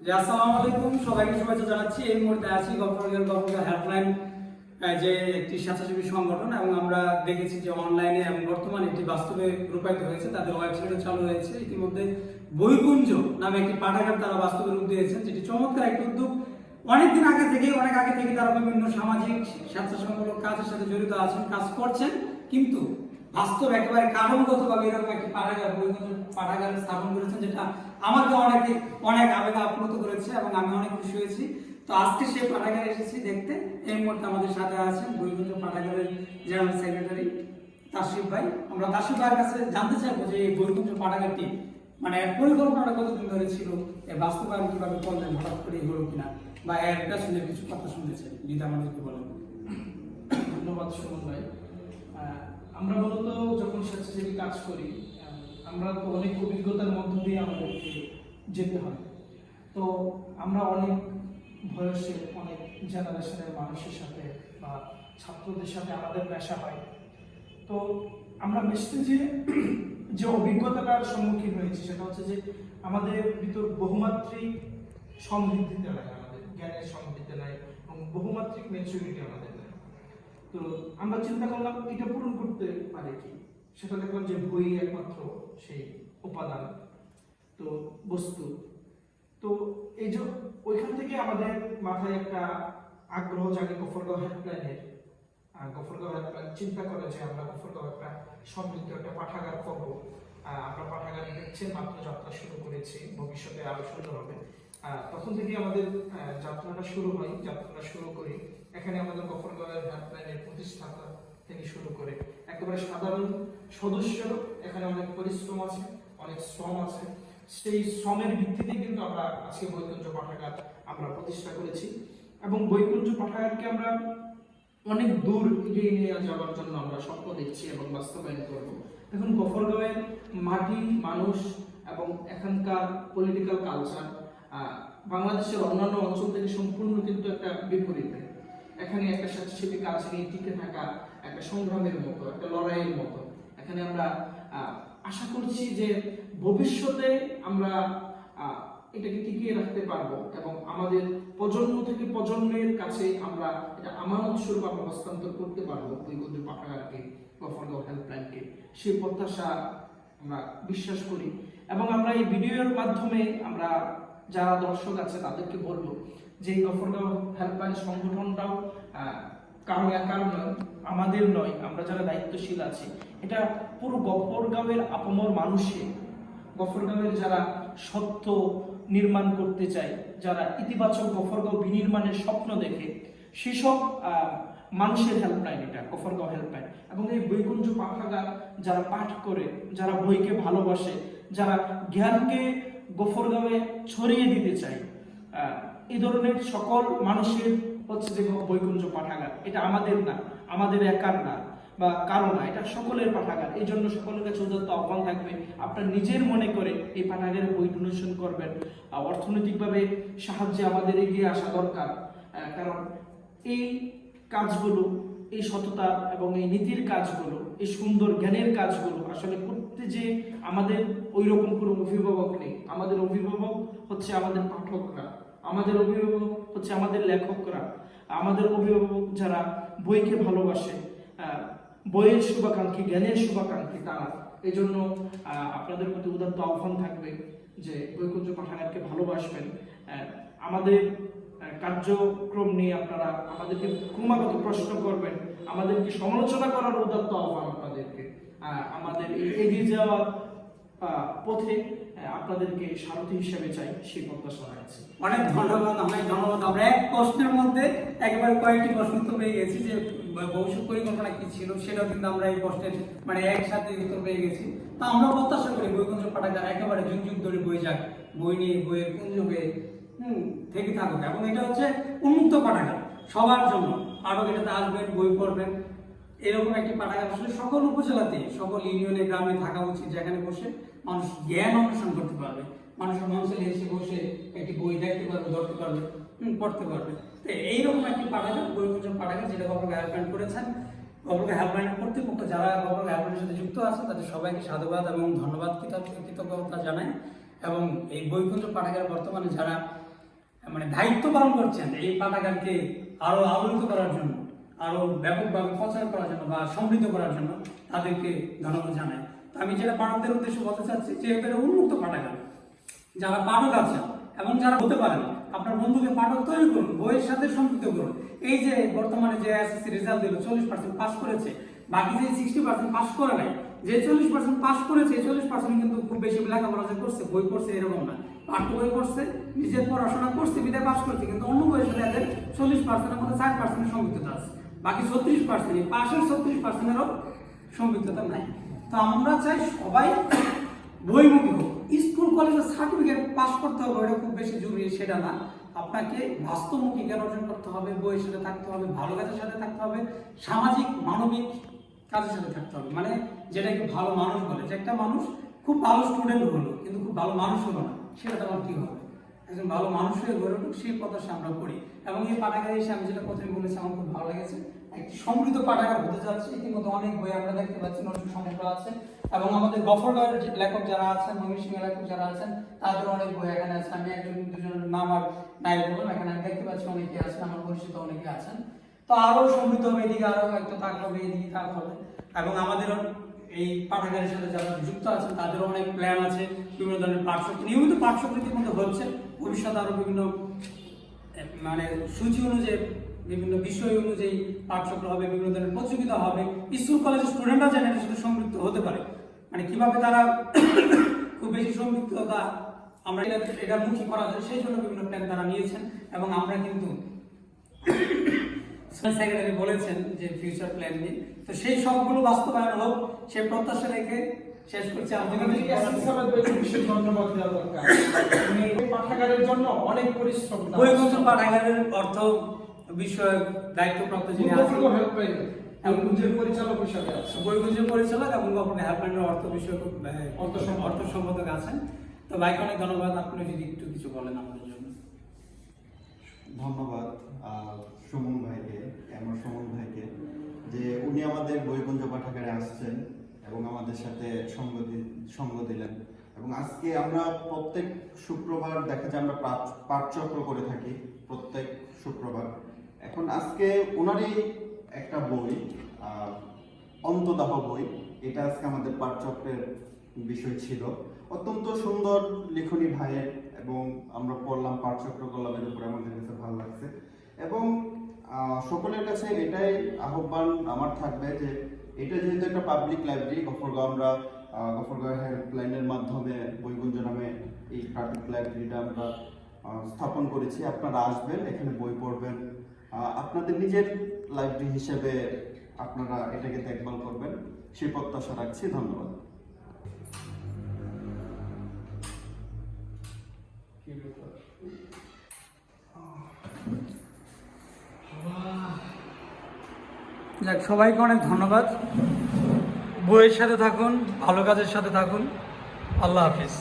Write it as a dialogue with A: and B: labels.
A: জি, আসসালামু জানাচ্ছি। এই মুহূর্তে আছি হেল্পলাইন যে একটি স্বেচ্ছাসেবী সংগঠন এবং আমরা দেখেছি যে অনলাইনে এবং বর্তমানে একটি বাস্তবে রূপায়িত হয়েছে। তাদের চালু হয়েছে। ইতিমধ্যে বইকুঞ্জ নামে একটি পাঠাগার তারা বাস্তবে রূপ দিয়েছেন যেটি চমৎকার একটি উদ্যোগ। অনেকদিন আগে থেকে অনেক আগে থেকে তারা বিভিন্ন সামাজিক স্বেচ্ছাসেবামূলক কাজের সাথে জড়িত আছেন কাজ করছেন। কিন্তু বাস্তব একেবারে কারণগতভাবে এরকম একটি পাঠাগার বইগুলো পাঠাগার স্থাপন করেছেন যেটা আমাকে অনেকে, অনেক আবেগ আপ্লুত করেছে এবং আমি অনেক খুশি হয়েছি। তো আজকে সেই পাঠাগারে এসেছি দেখতে। এই মুহূর্তে আমাদের সাথে আছেন বইগুলো পাঠাগারের জেনারেল সেক্রেটারি তাসিফ ভাই। আমরা তাসিফ ভাইয়ের কাছে জানতে চাইব যে এই বৈকুণ্ঠ পাঠাগারটি মানে পরিকল্পনাটা কতদিন ধরে ছিল, এর বাস্তবায়ন কীভাবে করলেন, হঠাৎ করে হলো কিনা, বা এর পেছনে কিছু কথা শুনেছেন, যদি আমাদেরকে বলেন।
B: ধন্যবাদ সুমন ভাই। আমরা মূলত যখন স্বেচ্ছাসেবী কাজ করি আমরা তো অনেক অভিজ্ঞতার মধ্য দিয়ে আমাদেরকে যেতে হয়। তো আমরা অনেক বয়সে অনেক জেনারেশনের মানুষের সাথে বা ছাত্রদের সাথে আমাদের পেশা হয়। তো আমরা মিশতে যে যে অভিজ্ঞতাটার সম্মুখীন হয়েছি সেটা হচ্ছে যে, আমাদের ভিতর বহুমাত্রিক সমৃদ্ধিতে নাই আমাদের, জ্ঞানের সমৃদ্ধিতে নাই এবং বহুমাত্রিক ম্যাচুরিটি আমাদের নাই। তো আমরা চিন্তা করলাম, এটা পূরণ করতে পারে কি? সেটা দেখলাম যে বই একমাত্র সেই উপাদান, তো বস্তু। তো এই যে ওইখান থেকে আমাদের মাথায় একটা আগ্রহ জাগে গফরগাঁও হেল্পলাইনের গফরগাঁও হেল্পলাইন চিন্তা করে যে আমরা গফরগাঁও একটা সমৃদ্ধ একটা পাঠাগার করব। আমরা পাঠাগার দেখছেন মাত্র যাত্রা শুরু করেছি, ভবিষ্যতে আরও সুন্দর হবে। তখন থেকে আমাদের যাত্রাটা শুরু হয়। যাত্রাটা শুরু করি। এখানে আমাদের গফরগাঁওয়ের হেল্পলাইনের প্রতিষ্ঠাতা থেকে শুরু করে একেবারে সাধারণ সদস্য এখানে অনেক পরিশ্রম আছে, অনেক শ্রম আছে। সেই শ্রমের ভিত্তিতে কিন্তু আমরা আজকে বৈকুঞ্জ পাঠাগার আমরা প্রতিষ্ঠা করেছি এবং বৈকুঞ্জ পাঠাগারকে আমরা অনেক দূর এগিয়ে নিয়ে যাওয়ার জন্য আমরা স্বপ্ন দেখছি এবং বাস্তবায়ন করব। এখন গফরগাঁওয়ের মাটি, মানুষ এবং এখানকার পলিটিক্যাল কালচার বাংলাদেশের অন্যান্য অঞ্চল থেকে সম্পূর্ণ কিন্তু একটা বিপরীতে। এখানে একটা স্বেচ্ছাসেবী কাজ নিয়ে টিকে থাকা একটা সংগ্রামের মতো, একটা লড়াইয়ের মতো। এখানে আমরা আশা করছি যে ভবিষ্যতে আমরা এটাকে টিকিয়ে রাখতে পারব এবং আমাদের প্রজন্ম থেকে প্রজন্মের কাছে আমরা এটা আমানত স্বরূপ আমরা হস্তান্তর করতে পারব বৈকুণ্ঠ পাঠাগারকে গফরগাঁও হেল্পলাইনকে সেই প্রত্যাশা আমরা বিশ্বাস করি এবং আমরা এই ভিডিওর মাধ্যমে আমরা যারা দর্শক আছে তাদেরকে বলব যে এই গফরগাঁও হেল্পলাইন সংগঠনটাও কারও একার নয়, আমাদের নয়, আমরা যারা দায়িত্বশীল আছি, এটা পুরো গফরগাঁওয়ের আপমর মানুষে গফরগাঁওয়ের যারা সত্য নির্মাণ করতে চায়, যারা ইতিবাচক গফরগাঁও বিনির্মাণের স্বপ্ন দেখে, সেসব মানুষের হেল্পলাইন এটা গফরগাঁও হেল্পলাইন এবং এই বৈকুঞ্জ পাঠাগার যারা পাঠ করে, যারা বইকে ভালোবাসে, যারা জ্ঞানকে গফরগাঁওয়ে ছড়িয়ে দিতে চায় এই ধরনের সকল মানুষের হচ্ছে যে বৈকুঞ্জ পাঠাগার, এটা আমাদের না, আমাদের একার না, বা কারও না, এটা সকলের পাঠাগার। এই জন্য সকলের কাছে উদাত্ত আহ্বান থাকবে, আপনার নিজের মনে করে এই পাঠাগারে বই ডোনেশন করবেন। অর্থনৈতিকভাবে সাহায্যে আমাদের এগিয়ে আসা দরকার কারণ এই কাজগুলো, এই সততা এবং এই নীতির কাজগুলো, এই সুন্দর জ্ঞানের কাজগুলো আসলে করতে যে আমাদের ওই রকম কোনো অভিভাবক নেই। আমাদের অভিভাবক হচ্ছে আমাদের পাঠকরা। আমাদের অভিভাবক হচ্ছে আমাদের লেখকরা, আমাদের অভিভাবক যারা বইকে ভালোবাসে বইয়ের শুভাকাঙ্ক্ষী, জ্ঞানের শুভাকাঙ্ক্ষী তারা। এই জন্য আপনাদের প্রতি উদাত্ত আহ্বান থাকবে যে বৈকুঞ্জ পাঠাগারকে ভালোবাসবেন। আমাদের কার্যক্রম নিয়ে আপনারা আমাদেরকে ক্রমাগত প্রশ্ন করবেন। আমাদেরকে সমালোচনা করার উদাত্ত আহ্বান আপনাদেরকে। আমাদের এগিয়ে যাওয়া পথে আপনাদেরকে সারথি হিসেবে চাই সেই প্রত্যাশা রাখছি।
A: অনেক ধন্যবাদ অনেক ধন্যবাদ। আমরা এক প্রশ্নের মধ্যে একেবারে কয়েকটি প্রশ্ন তো পেয়ে গেছি যে ভবিষ্যৎ পরিকল্পনা কি ছিল সেটাও কিন্তু আমরা এই প্রশ্নের মানে একসাথে উত্তর পেয়ে গেছি। তো আমরা প্রত্যাশা করি বইকুঞ্জ পাঠাগার একেবারে যুগ যুগ ধরে বই যাক, বই নিয়ে, বইয়ের হয়ে হুম, থেকে থাকুক। এবং এটা হচ্ছে উন্মুক্ত পাঠাগার, সবার জন্য। আরও এটাতে আসবেন বই পড়বেন। এরকম একটি পাঠাগার আসলে সকল উপজেলাতে, সকল ইউনিয়নে, গ্রামে থাকা উচিত, যেখানে বসে মানুষ জ্ঞান অন্বেষণ করতে পারবে, মানুষের মঞ্চে এসে বসে একটি বই দেখতে পারবে, ধরতে পারবে পড়তে পারবে। তো এইরকম একটি পাঠাগার বইমোচন পাঠাগার যেটা গভর্নমেন্ট হেল্পলাইন করেছেন। গভর্নমেন্ট হেল্পলাইনের কর্তৃপক্ষ যারা গভর্নমেন্ট হেল্পলাইনের সাথে যুক্ত আছে, তাদের সবাইকে সাধুবাদ এবং ধন্যবাদ, কৃতজ্ঞ- কৃতজ্ঞতা জানাই। এবং এই বৈকুণ্ঠ পাঠাগার বর্তমানে যারা মানে দায়িত্ব পালন করছেন, এই পাঠাগারকে আরও আলোড়িত করার জন্য, আরও ব্যাপকভাবে প্রচার করার জন্য বা সমৃদ্ধ করার জন্য তাদেরকে ধন্যবাদ জানাই। তো আমি যেটা পাঠকদের উদ্দেশ্যে বলতে চাচ্ছি, যে এটা উন্মুক্ত পাঠাগার যারা পাঠক আছেন এবং যারা হতে পারেন আপনার বন্ধুকে পাঠক তৈরি করুন, বইয়ের সাথে সম্পৃক্ত করুন। এই যে বর্তমানে যে এসএসসি রেজাল্ট দিল, চল্লিশ পার্সেন্ট পাস করেছে, বাকি যে সিক্সটি পার্সেন্ট পাস করে নাই, যে চল্লিশ পার্সেন্ট পাস করেছে, এই চল্লিশ পার্সেন্ট কিন্তু খুব বেশি লেখাপড়া যে করছে, বই পড়ছে এরকম না। পাঠ্য বই পড়ছে, নিজের পড়াশোনা করছে, বিদায় পাস করছে, কিন্তু অন্য বইয়ের সাথে এদের চল্লিশ পার্সেন্টের মধ্যে চার পার্সেন্টের সম্পৃক্ততা আছে। বাকি ছত্রিশ পার্সেন্ট পাশের ছত্রিশ পার্সেন্টেরও সম্পৃক্ততা নাই। তো আমরা চাই সবাই বইমুখী হোক। স্কুল কলেজের সার্টিফিকেট পাস করতে হবে ওটা খুব বেশি জরুরি, সেটা না। আপনাকে বাস্তবমুখী জ্ঞান অর্জন করতে হবে, বইয়ের সাথে থাকতে হবে, ভালো কাজের সাথে থাকতে হবে, সামাজিক, মানবিক কাজের সাথে থাকতে হবে। মানে যেটাকে ভালো মানুষ বলে, যে একটা মানুষ খুব ভালো স্টুডেন্ট হলো, কিন্তু খুব ভালো মানুষ হলো না, সেটা তোমার কি হবে? একজন ভালো মানুষ হয়ে গড়ে উঠুক, সেই প্রত্যাশা আমরা করি এবং এই পাঠাগারে এসে আমি যেটা প্রথমে বলেছি, আমার খুব ভালো লেগেছে। একটি সমৃদ্ধ পাঠাগার হতে যাচ্ছে। ইতিমধ্যে অনেক বই আমরা দেখতে পাচ্ছি, নতুন সংগ্রহ আছে। এবং আমাদের গফরগাঁওয়ের লেখক যারা আছেন ময়মনসিংহ লেখক যারা আছেন তাদের অনেক বই এখানে আছে। আমি একজন, দুজনের নাম আর নাই বললাম, এখানে আমি দেখতে পাচ্ছি অনেকে আছেন, আমার পরিচিত অনেকে আছেন। তো আরও সমৃদ্ধ হবে, এদিকে আরও একটা তাক হবে, এদিকে তাক হবে। এবং আমাদের এই পাঠাগারের সাথে যারা যুক্ত আছেন, তাদেরও অনেক প্ল্যান আছে, বিভিন্ন ধরনের পাঠ্যক্রম নিয়মিত পাঠ্যক্রম ইতিমধ্যে হচ্ছে। ভবিষ্যতে আরও বিভিন্ন মানে সূচি অনুযায়ী বিভিন্ন বিষয় অনুযায়ী পাঠ্যক্রম হবে বিভিন্ন ধরনের প্রতিযোগিতা হবে। স্কুল কলেজের স্টুডেন্টরা যেন এটার সাথে সম্পৃক্ত হতে পারে। মানে কীভাবে তারা খুব বেশি সম্পৃক্ততা আমরা এটা এটা মুখী করা যায় সেই জন্য বিভিন্ন প্ল্যান তারা নিয়েছেন। এবং আমরা কিন্তু সেক্রেটারি বলেছেন যে ফিউচার প্ল্যান নিয়ে তো সেই সবগুলো বাস্তবায়ন হোক সে প্রত্যাশা রেখে শেষ করছি।
B: পাঠাগারের জন্য অনেক পরিশ্রম
A: পাঠাগারের অর্থ বিষয়ক দায়িত্বপ্রাপ্ত যিনি আছেন
B: পরিচালক হিসাবে
A: পরিচালক এবং হেল্পলাইনের অর্থ বিষয়ক
B: অর্থ সম্পাদক।
A: অর্থ সম্পাদক আছেন। তো ভাইকে অনেক ধন্যবাদ। আপনি যদি একটু কিছু বলেন আমাদের জন্য।
C: ধন্যবাদ আহ, সুমন ভাইকে আমার সুমন ভাইকে যে উনি আমাদের বৈকুঞ্জ পাঠাগারে আসছেন এবং আমাদের সাথে সঙ্গ দি- সঙ্গ দিলেন। এবং আজকে আমরা প্রত্যেক শুক্রবার দেখা যায় আমরা পাঠচক্র করে থাকি প্রত্যেক শুক্রবার। এখন আজকে ওনারই একটা বই অন্তদাহ বই। এটা আজকে আমাদের পাঠচক্রের বিষয় ছিল। অত্যন্ত সুন্দর লেখনী ভাইয়ের এবং আমরা পড়লাম পাঠচক্র কলামের উপরে, আমাদের কাছে ভালো লাগছে। এবং সকলের কাছে এটাই আহ্বান আমার থাকবে যে, এটা যেহেতু একটা পাবলিক লাইব্রেরি গফরগাঁও আমরা গফরগাঁও হেল্পলাইনের মাধ্যমে বইগুঞ্জ নামে এই পাবলিক লাইব্রেরিটা আমরা স্থাপন করেছি। আপনারা আসবেন, এখানে বই পড়বেন। আপনাদের নিজের লাইব্রেরি হিসেবে আপনারা এটাকে দেখভাল করবেন। সেই প্রত্যাশা রাখছি। ধন্যবাদ।
A: যাক সবাইকে অনেক ধন্যবাদ। বইয়ের সাথে থাকুন ভালো কাজের সাথে থাকুন। আল্লাহ হাফিজ।